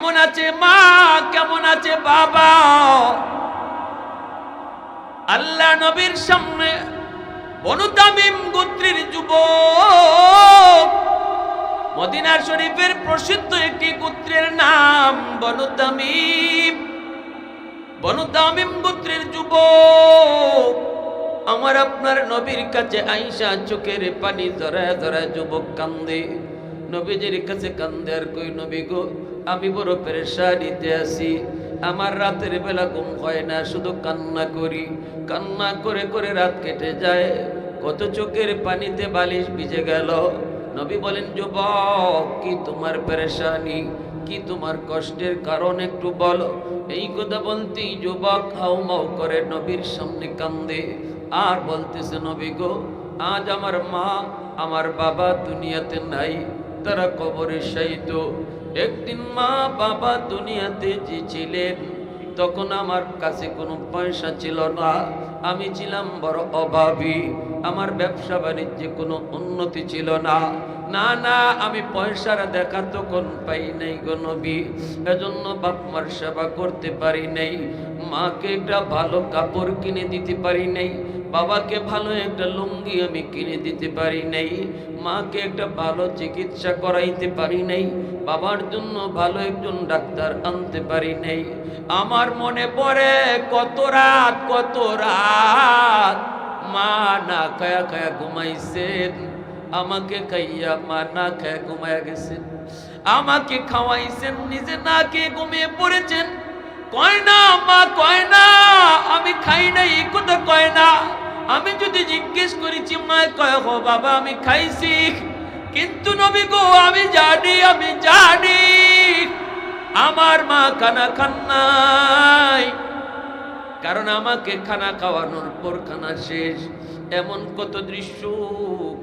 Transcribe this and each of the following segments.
কেমন আছে মা? কেমন আছে বাবা? আল্লাহ নবীর সামনে বনু তামিম গোত্রের যুবক। মদিনা শরীফের প্রসিদ্ধ একটি গোত্রের নাম বনু তামিম। বনু তামিম গোত্রের যুবক। আমার আপনার নবীর কাছে আইসা চোখের পানি জড়ায় জড়ায় যুবক কান্দে। নবীজির কাছে কান্দে আর কই, নবী গো আমি বড় পেরেশানিতে আছি। আমার রাতের বেলা ঘুম হয় না, শুধু কান্না করি। কান্না করে করে রাত কেটে যায়। কত চোখের পানিতে বালিশ ভিজে গেল। নবী বলেন, যুবক, কি তোমার পেরেশানি? কি তোমার কষ্টের কারণ একটু বলো? এই কথা বলতেই যুবক হাউ মাউ করে নবীর সামনে কান্দে। আর বলতেছে, নবী গো, আজ আমার মা, আমার বাবা দুনিয়াতে নাই। তারা কবরে শায়িত। একদিন মা বাবা দুনিয়াতে যে ছিলেন তখন আমার কাছে কোনো পয়সা ছিল না। আমি ছিলাম বড় অভাবী, আমার ব্যবসা বাণিজ্যে কোনো উন্নতি ছিল না। না না, আমি পয়সার দেখা তখন পাই নাই গো নবী। এজন্য বাপ মার সেবা করতে পারি নাই। মাকে একটা ভালো কাপড় কিনে দিতে পারি নাই। বাবাকে ভালো একটা লুঙ্গি আমি কিনে দিতে পারি নাই। মাকে একটা ভালো চিকিৎসা করাইতে পারি নাই। বাবার জন্য ভালো একজন ডাক্তার আনতে পারি নাই। আমার মনে পড়ে কত রাত কত রাত। মা না খায়া খায়া ঘুমাইছেন। আমাকে খাইয়া মা না খায়া ঘুমায়া গেছেন। আমাকে খাওয়াইছেন, নিজে না খেয়ে ঘুমিয়ে পড়েছেন। কয় না, মা, কয় না, আমি খাই না এই কথা কয় না। আমি যদি জিজ্ঞেস করেছি, মা, কয়, হো, বাবা, আমি খাইছি। কিন্তু নবী গো, আমি জানি আমি জানি, আমার মা খানা খান নাই। কারণ আমাকে খানা খাওয়ানোর পর খানা শেষ। এমন কত দৃশ্য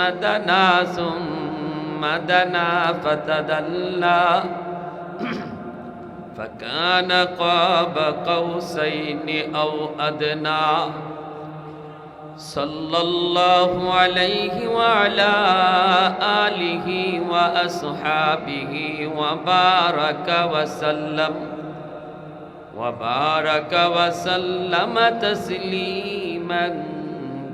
ثم دنا ثم دنا فتدلى. فكان قاب قوسين أو أدنى. صلى الله عليه وعلى آله وأصحابه وبارك وسلم. وبارك وسلم تسليما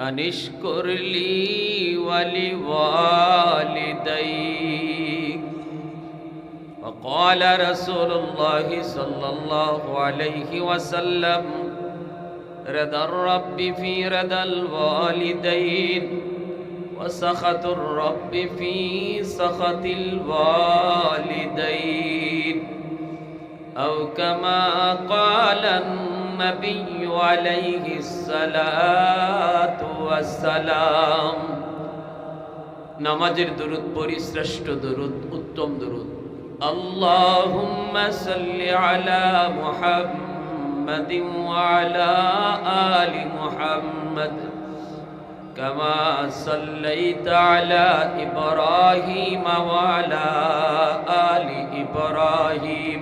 أن اشكر لي ولوالديك وقال رسول الله صلى الله عليه وسلم رضا الرب في رضا الوالدين وسخط الرب في سخط الوالدين. أو كما قال النبي عليه الصلاة والسلام নামাজের দরুদ পড়ি শ্রেষ্ঠ দরুদ উত্তম দরুদ اللهم صل على محمد وعلى آل محمد كما صليت على إبراهيم وعلى آل إبراهيم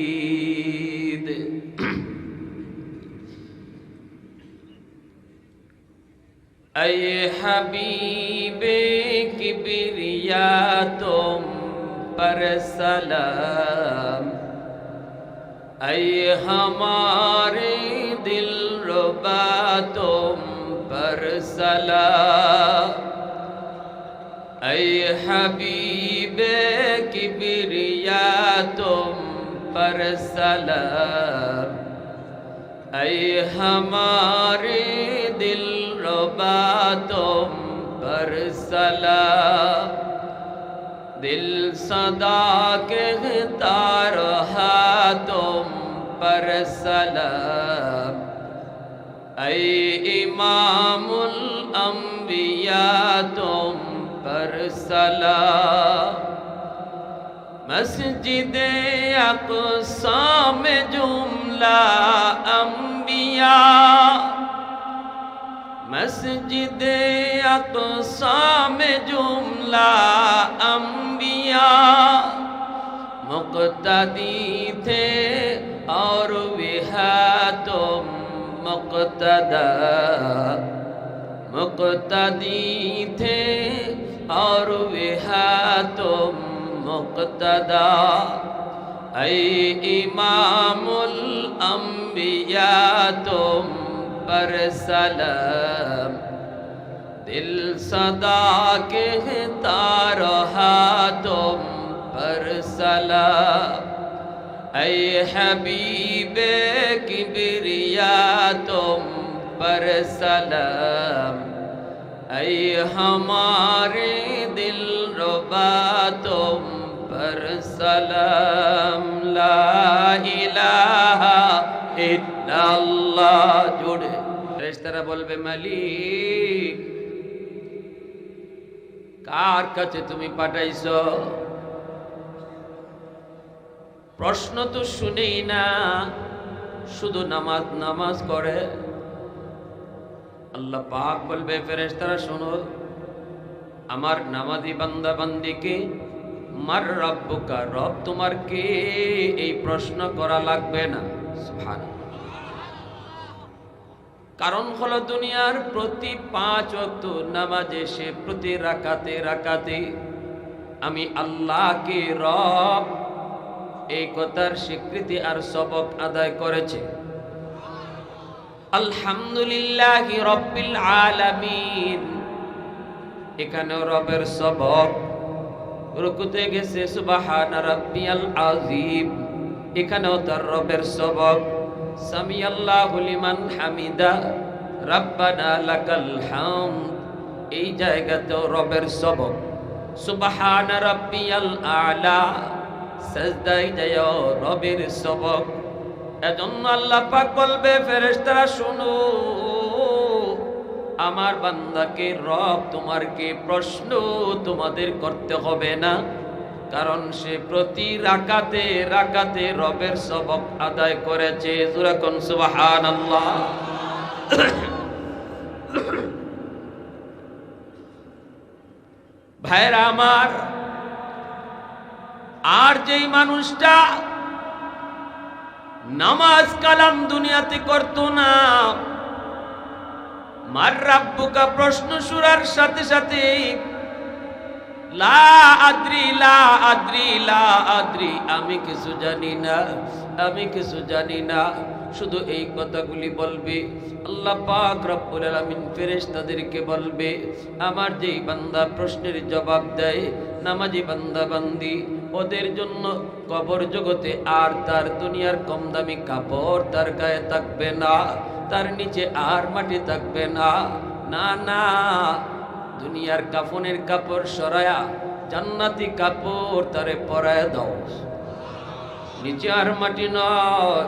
أي حبيب كبير يا توم برسلام. أي هماري دل ربا تم پر سلام اے حبیب کبریا تم پر سلام اے دل صبا تم پر سلا دل صدا کہتا رہا تم پر سلام اے امام الانبیاء تم پر سلام مسجد اقصا میں جملہ ام मस्जिद अक़सा में जुमला अंबिया मुक्तदी थे और विहा तुम मुक्तदा मुक्तदी थे और विहा तुम मुक्तदा ऐ इमामुल अंबिया तुम پر سلام دل صدا کہتا رہا تم پر سلام اے حبیب کبریا تم پر سلام اے ہمارے دل ربا تم پر سلام لا الہ الا اللہ جڑے ফেরেশতারা বলবে, মালিক, কার কাছে তুমি পাঠাইছো? প্রশ্ন তো শুনেই না, শুধু নামাজ নামাজ করে আল্লাহ পাক বলবে, ফেরেশতারা, শোনো, আমার নামাজি বান্দা বান্দিকে, মার রব্বুকা, রব তোমার কে এই প্রশ্ন করা লাগবে না। সুবহানাল্লাহ। কারণ হলো দুনিয়ার প্রতি পাঁচ অক্ত নামাজে সে প্রতি রাকাতে রাকাতে আমি আল্লাহকে রব এই কথার স্বীকৃতি আর সবক আদায় করেছে। আলহামদুলিল্লাহ রব্বিল আলামিন। এখানেও রবের সবক রুকুতে গেছে, সুবাহান রাব্বিয়াল আযীম। এখানেও তার রবের সবক। সামি আল্লাহু লিমান হামিদা, রাব্বানা লাকাল হামদ। এই জায়গাতেও রবের সবক। সুবাহান রাব্বিয়াল আলা, সাজদায় যায় রবের সবক। এজন্য আল্লাহ পাক বলবে, ফেরেশতারা, শুনো, আমার বান্দাকে রব তোমার কে প্রশ্ন তোমাদের করতে হবে না। কারণ সে প্রতি রাকাতে রাকাতে রবের সবক আদায় করেছে। ভাইরা আমার, আর যেই মানুষটা নামাজ কালাম দুনিয়াতে করতো না, মার রাব্বুকা প্রশ্ন সুরার সাথে সাথে লা আদ্রি লা আদ্রি লা আদ্রি। আমি কিছু জানি না, আমি কিছু জানি না। শুধু এই কথাগুলি বলবে। আল্লাহ পাক রব্বুল আলামিন ফেরেশতাদেরকে বলবে, আমার যেই বান্দা প্রশ্নের জবাব দেয়, নামাজি বান্দা বান্দি, ওদের জন্য কবর জগতে আর তার দুনিয়ার কম দামি কাপড় তার গায়ে থাকবে না, তার নিচে আর মাটি থাকবে না। না না দুনিয়ার কাফনের কাপড় সরায়া জান্নাতি কাপড় তারে পরায় দাও। নিচে আর মাটি নয়,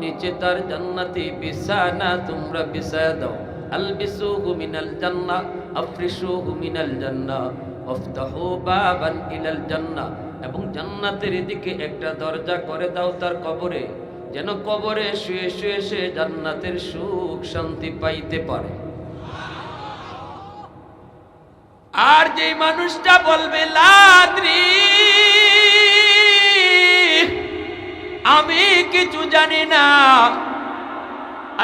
নিচে তার জান্নাতি বিছানা তোমরা বিছায় দাও। আলবিসুহু মিনাল জান্নাহ আফরিসুহু মিনাল জান্নাহ ওয়াফতাহু বাবান ইলাল জান্নাহ এবং জান্নাতের দিকে একটা দরজা করে দাও তার কবরে, যেন কবরে শুয়ে শুয়ে সে জান্নাতের সুখ শান্তি পাইতে পারে। আর যে মানুষটা বলবে, লাদ্রি, আমি কিছু জানি না।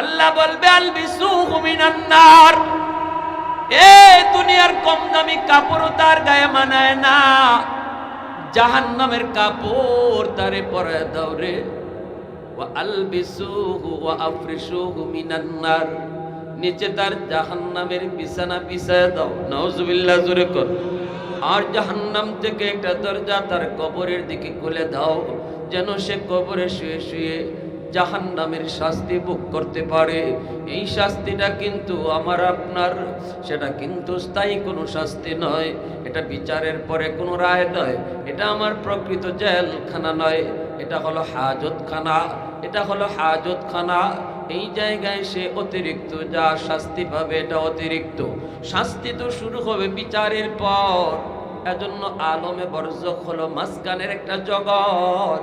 আল্লাহ বলবে আল বিসুহু মিনান নার দুনিয়ার কম দামি কাপড়ও তার গায়ে মানায় না। জাহান নামের কাপড় তারে পরে দাও রে। ওয়া আলবিসুহু ওয়া আফরিসুহু মিনান নার। নিচে তার জাহান্নামের বিছানা বিছায় দাও। নাউজুবিল্লাহ, জোরে কর। আর জাহান্নাম থেকে একটা দরজা তার কবরের দিকে খুলে দাও, যেন সে কবরে শুয়ে শুয়ে জাহান্নামের শাস্তি ভোগ করতে পারে। এই শাস্তিটা কিন্তু আমার আপনার, সেটা কিন্তু স্থায়ী কোনো শাস্তি নয়। এটা বিচারের পরে কোনো রায় নয়। এটা আমার প্রকৃত জেলখানা নয়। এটা হলো হাজতখানা। এটা হলো হাজতখানা। এই জায়গায় সে অতিরিক্ত যা শাস্তি পাবে এটা অতিরিক্ত। শাস্তি তো শুরু হবে বিচারের পর। এজন্য আলমে বর্জক হলো মাঝখানের একটা জগৎ।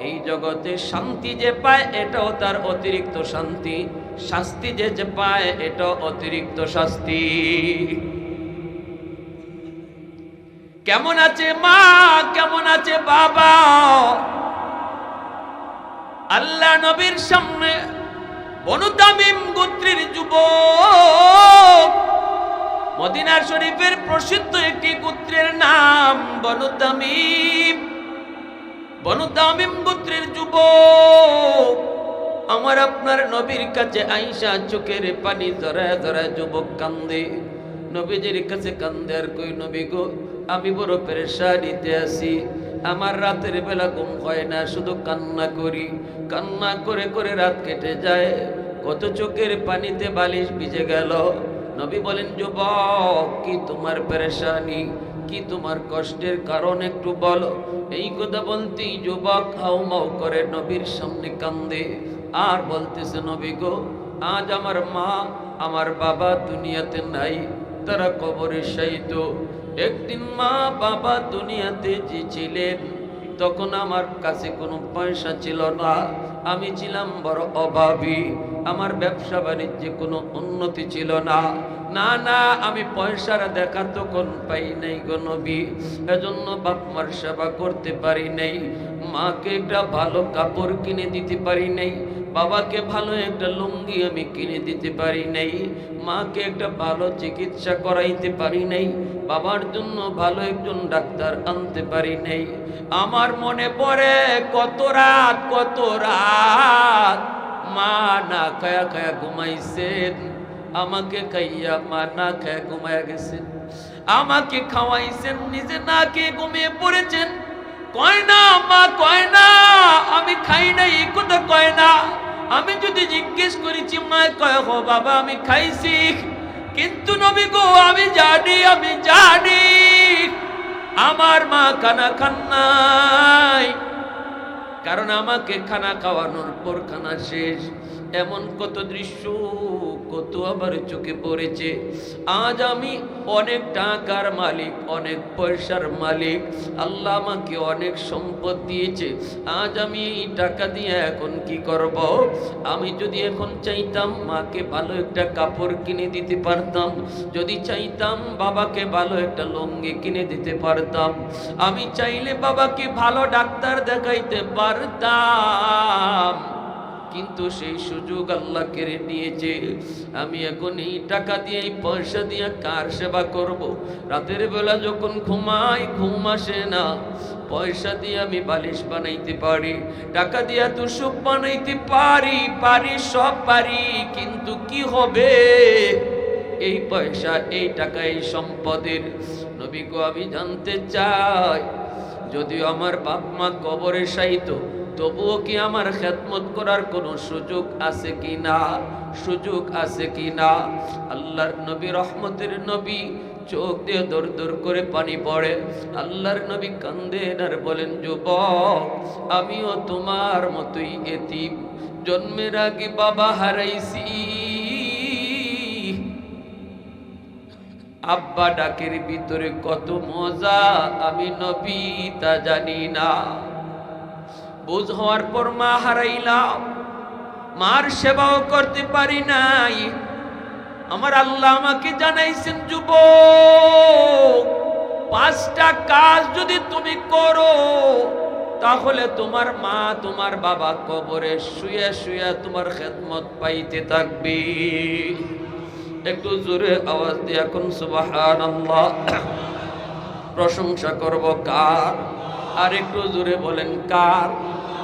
এই জগতে শান্তি যে পায়, এটাও তার অতিরিক্ত শান্তি। শাস্তি যে যে পায়, এটাও অতিরিক্ত শাস্তি। কেমন আছে মা? কেমন আছে বাবা? আল্লাহ নবীর সামনে বনু তামিম গোত্রের যুবক। মদিনার শরীফের প্রসিদ্ধ একটি গোত্রের নাম বনু তামিম বনু গোত্রের যুবক, আমার আপনার নবীর কাছে আইসা চোখের পানি জড়ায় জড়ায় যুবক কান্দে। নবীজির কাছে কান্দে আর কই, নবী গো, আমি বড় পেরেশানিতে আছি। আমার রাতের বেলা ঘুম হয় না, শুধু কান্না করি। কান্না করে করে রাত কেটে যায়। কত চোখের পানিতে বালিশ ভিজে গেল। নবী বলেন, যুবক, কি তোমার পেরেশানি? কি তোমার কষ্টের কারণ একটু বলো? এই কথা বলতেই যুবক হাউ মাউ করে নবীর সামনে কান্দে। আর বলতেছে, নবী গো, আজ আমার মা, আমার বাবা দুনিয়াতে নাই। তারা কবরে শায়িত। একদিন মা বাবা দুনিয়াতে যে ছিলেন তখন আমার কাছে কোনো পয়সা ছিল না। আমি ছিলাম বড় অভাবী, আমার ব্যবসা বাণিজ্যে কোনো উন্নতি ছিল না। না না, আমি পয়সার দেখা তখন পাই নাই গো নবী, এজন্য বাপ মার সেবা করতে পারি নাই। মাকে একটা ভালো কাপড় কিনে দিতে পারি নাই, বাবাকে ভালো একটা লুঙ্গি আমি কিনে দিতে পারি নাই, মাকে একটা ভালো চিকিৎসা করাইতে পারি নাই, বাবার জন্য ভালো একজন ডাক্তার আনতে পারি নাই। আমার মনে পড়ে কত রাত কত রাত, মা না খায়া খায়া ঘুমাইছেন, আমাকে খাইয়া মা না খায়া ঘুমায়া গেছেন, আমাকে খাওয়াইছেন, নিজে না খেয়ে ঘুমিয়ে পড়েছেন। কয় না মা কয় আমি খাই নাই এই কথা কয় আমি যদি জিজ্ঞেস করেছি, মা, কয়, হো, বাবা, আমি খাইছি। কিন্তু নবী গো, আমি জানি আমি জানি, আমার মা খানা খান নাই। কারণ আমাকে খানা খাওয়ানোর পর খানা শেষ। এমন কত দৃশ্য কত আবার চোখে পড়েছে। আজ আমি অনেক টাকার মালিক, অনেক পয়সার মালিক। আল্লাহ আমাকে অনেক সম্পদ দিয়েছে। আজ আমি এই টাকা দিয়ে এখন কি করব? আমি যদি এখন চাইতাম, মাকে ভালো একটা কাপড় কিনে দিতে পারতাম। যদি চাইতাম, বাবাকে ভালো একটা লুঙ্গি কিনে দিতে পারতাম। আমি চাইলে বাবাকে ভালো ডাক্তার দেখাইতে পারতাম। কিন্তু সেই সুযোগ আল্লাহ কেড়ে নিয়েছে। আমি এখন এই টাকা দিয়ে, এই পয়সা দিয়ে কার সেবা করব। রাতের বেলা যখন ঘুমাই, ঘুম আসে না। পয়সা দিয়ে আমি বালিশ বানাইতে পারি, টাকা দিয়ে তো বানাইতে পারি পারি সব পারি, কিন্তু কি হবে? এই পয়সা, এই টাকা, এই সম্পদের। নবীকে আমি জানতে চাই, যদিও আমার বাপ মা কবরে সাহিত্য তবুও কি আমার খেদমত করার কোনো সুযোগ আছে কি না? সুযোগ আছে কি না? আল্লাহর নবী রহমতের নবী চোখ দিয়ে দর দর করে পানি পড়ে। আল্লাহর নবী কান্দেন আর বলেন, যুবক, আমিও তোমার মতোই এতিম। জন্মের আগে বাবা হারাইছি। আব্বা ডাকের ভিতরে কত মজা, আমি নবী তা জানি না। বুঝ হওয়ার পর মা হারাইলাম। মার সেবাও করতে পারি নাই। আমার আল্লাহ আমাকে জানাইছেন যুব পাঁচটা কাজ যদি তুমি করো, তাহলে তোমার মা তোমার বাবা কবরে শুয়ে শুয়ে তোমার খেদমত পাইতে থাকবে। একটু জোরে আওয়াজ দিয়ে এখন সুবহানাল্লাহ। প্রশংসা করব কার? আর একটু জোরে বলেন কার?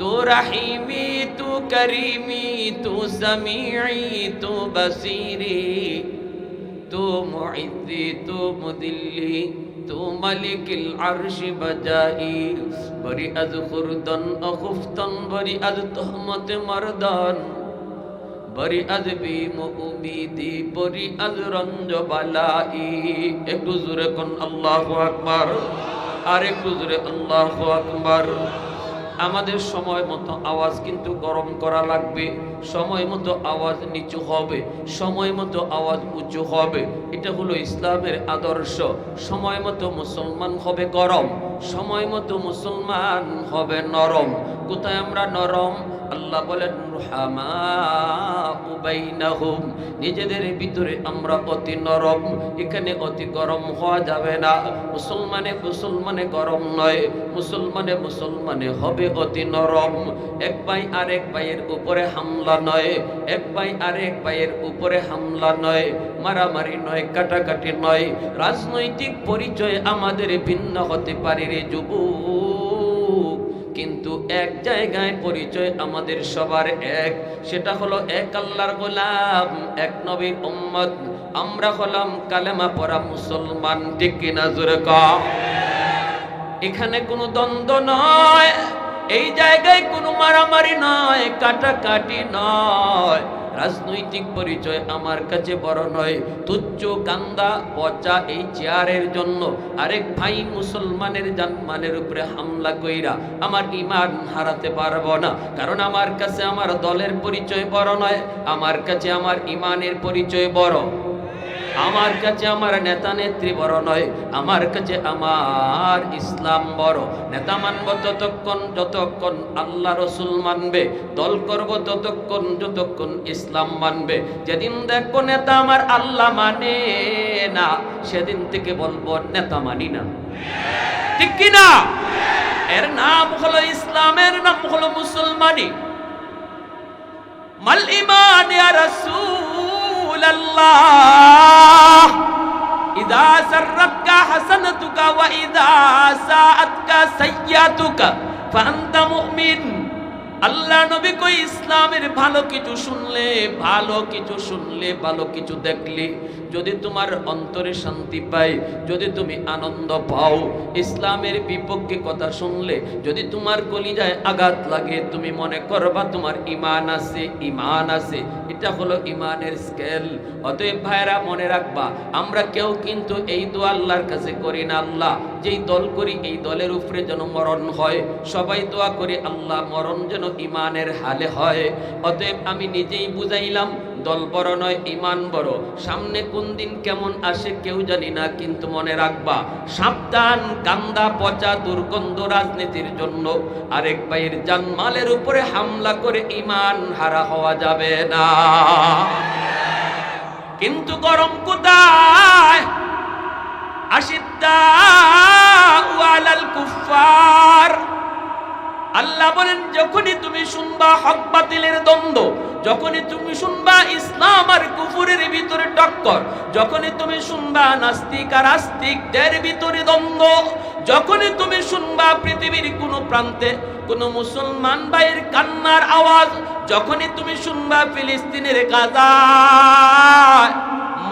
তু রাহিমি, তু করিমি, তু সমিঈ, তু বসিরি, তু মুইতি তু মুদিল্লি, তু মালিকিল আরশি বজাই। বরি আজ খুরদন, অখুফতন, বরি আজ তহমত মরদন। বরি আজ বি উমিদি বরি আজ রঞ্জ বালাই একটু জোরে কোন আল্লাহু আকবার। আর একটু জোরে আল্লাহু আকবার। আমাদের সময় মতো আওয়াজ কিন্তু গরম করা লাগবে। সময় মতো আওয়াজ নিচু হবে, সময় মতো আওয়াজ উঁচু হবে। এটা হলো ইসলামের আদর্শ। সময় মতো মুসলমান হবে গরম, সময় মতো মুসলমান হবে নরম। কোথায় আমরা নরম? আল্লাহ বলেন নিজেদের ভিতরে আমরা অতি নরম। এখানে অতি গরম হওয়া যাবে না। মুসলমানে মুসলমানে গরম নয়, মুসলমানে মুসলমানে হবে অতি নরম। এক ভাই আরেক ভাইয়ের উপরে হামলা নয়, এক ভাই আরেক ভাইয়ের উপরে হামলা নয়, মারামারি নয় কাটাকাটি নয়। রাজনৈতিক পরিচয় আমাদের ভিন্ন হতে পারে রে যুবক। কিন্তু এক জায়গায় পরিচয় আমাদের সবার এক, সেটা হলো এক আল্লাহর গোলাম, এক নবীর উম্মত। আমরা হলাম কালেমা পড়া মুসলমান, ঠিক কিনা জোরে কম? এখানে কোনো দ্বন্দ্ব নয়। এই জায়গায় কোনো মারামারি নয়, কাটাকাটি নয়। রাজনৈতিক পরিচয় আমার কাছে বড় নয়। তুচ্ছ কান্দা পচা এই চেয়ারের জন্য আরেক ভাই মুসলমানের জানমানের উপরে হামলা কইরা আমার ইমান হারাতে পারব না। কারণ আমার কাছে আমার দলের পরিচয় বড় নয়, আমার কাছে আমার ইমানের পরিচয় বড়। আমার কাছে আমার নেতা নেত্রী বড় নয়, আমার কাছে আমার ইসলাম বড়। নেতা মানব ততক্ষণ যতক্ষণ আল্লাহ রসুল মানবে, দল করব ততক্ষণ, যতক্ষণ ইসলাম মানবে। যেদিন দেখব নেতা আমার আল্লাহ মানে না, সেদিন থেকে বলব নেতা মানি না। ঠিক কি না? এর নাম হলো ইসলামের নাম হলো মুসলমানি। মাল ইমান রাসূল। আল্লাহ ইদা সাররাকা হাসানাতুকা ওয়া ইদা সাআতকা সাইয়্যাতুকা ফাআনতা মুমিন। আল্লাহ নবী কই, ইসলামের ভালো কিছু শুনলে, ভালো কিছু শুনলে, ভালো কিছু দেখলে, যদি তোমার অন্তরে শান্তি পায়, যদি তুমি আনন্দ পাও, ইসলামের বিপক্ষে কথা শুনলে, যদি তোমার কলিজায় আঘাত লাগে, তুমি মনে করবা তোমার ইমান আছে ইমান আছে, এটা হলো ইমানের স্কেল অতএব ভাইরা মনে রাখবা, আমরা কেউ কিন্তু এই দোয়া আল্লাহর কাছে করি না, আল্লাহ। যেই দল করি, এই দলের উপরে যেন মরণ হয়। সবাই দোয়া করি, আল্লাহ মরণ যেন ইমানের হালে হয়। অতএব আমি নিজেই বুঝাইলাম, দল বড় নয়, ইমান বড়। সামনে কোন দিন কেমন আসে কেউ জানি না, কিন্তু মনে রাখবা, সাবধান, কান্দা, পচা, দুর্গন্ধ রাজনীতির জন্য আরেক ভাইয়ের জানমালের উপরে হামলা করে ইমান হারা হওয়া যাবে না। কিন্তু গরম কোথায়? আশিদ্দা আলাল কুফার আল্লাহ বলেন, যখনই তুমি শুনবা হক বাতিলের দ্বন্দ্ব, যখনই তুমি শুনবা ইসলাম আর কুফুরের ভিতরে টক্কর, যখনই তুমি শুনবা নাস্তিক আর আস্তিকদের ভিতরে দ্বন্দ্ব, যখনই তুমি শুনবা পৃথিবীর কোনো প্রান্তে কোনো মুসলমান ভাইয়ের কান্নার আওয়াজ, যখনই তুমি শুনবা ফিলিস্তিনের গাজা।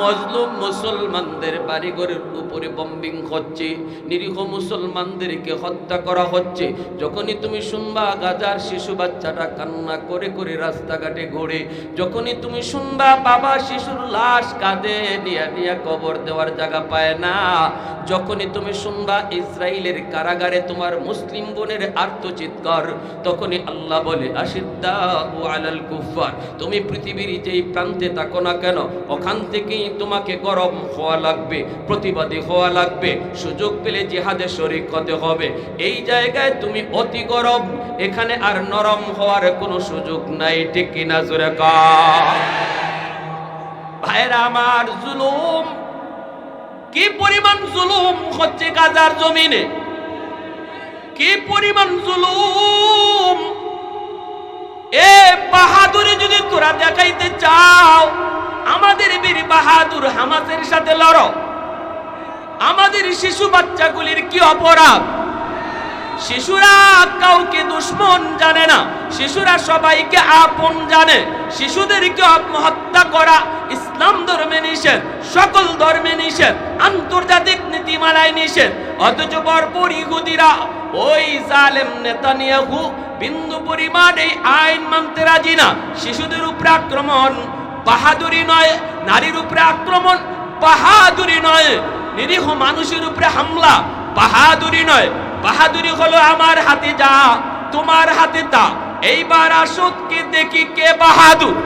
মজলুম মুসলমানদের বাড়িঘরের উপরে বম্বিং হচ্ছে, নিরীহ মুসলমানদেরকে হত্যা করা হচ্ছে। যখনই তুমি শুনবা গাজার শিশু বাচ্চাটা কান্না করে করে রাস্তাঘাটে ঘোরে, যখনই তুমি শুনবা বাবা শিশুর লাশ কাঁধে নিয়া নিয়া কবর দেওয়ার জায়গা পায় না, যখনই তুমি শুনবা ইসরায়েলের কারাগারে তোমার মুসলিম বোনের আর্তচিৎকার তখনই আল্লাহ বলে আশিদ্দা ও আলাল কুফার তুমি পৃথিবীর যেই প্রান্তে থাকো না কেন, ওখান থেকেই তোমাকে গরম হওয়া লাগবে, প্রতিবাদী হওয়া লাগবে, সুযোগ পেলে জিহাদে শরিক হতে হবে। এই জায়গায় তুমি অতি গরম, এখানে আর নরম হওয়ার কোনো সুযোগ নাই, ঠিক কিনা জোরে ভাইরা, আমার জুলুম, কি পরিমাণ জুলুম হচ্ছে গাজার জমিনে? কি পরিমাণ জুলুম? এ বাহাদুরি যদি তোরা দেখাইতে চাও আমাদের বীর বাহাদুর হামাসের সাথে লড়ো। আমাদের শিশু বাচ্চাগুলির কি অপরাধ? শিশুরা কাউকে দুশ্মন জানে না। শিশুরা সবাইকে আপন জানে। শিশুদেরকে হত্যা করা ইসলাম ধর্মে নিষেধ, সকল ধর্মে নিষেধ, আন্তর্জাতিক নীতিমালায় নিষেধ। অথচ বরপুর ইহুদিরা, ওই জালেম বিন্দু পরিমাণ এই আইন মানতে রাজি না। শিশুদের উপরে আক্রমণ বাহাদুরি নয়, নারীর উপরে আক্রমণ, বাহাদুরি নয়, নিরীহ মানুষের উপরে হামলা, বাহাদুরি নয়। বাহাদুরি হলো আমার হাতে যা, তোমার হাতে তা। এইবার আসুক কে দেখি কে বাহাদুর।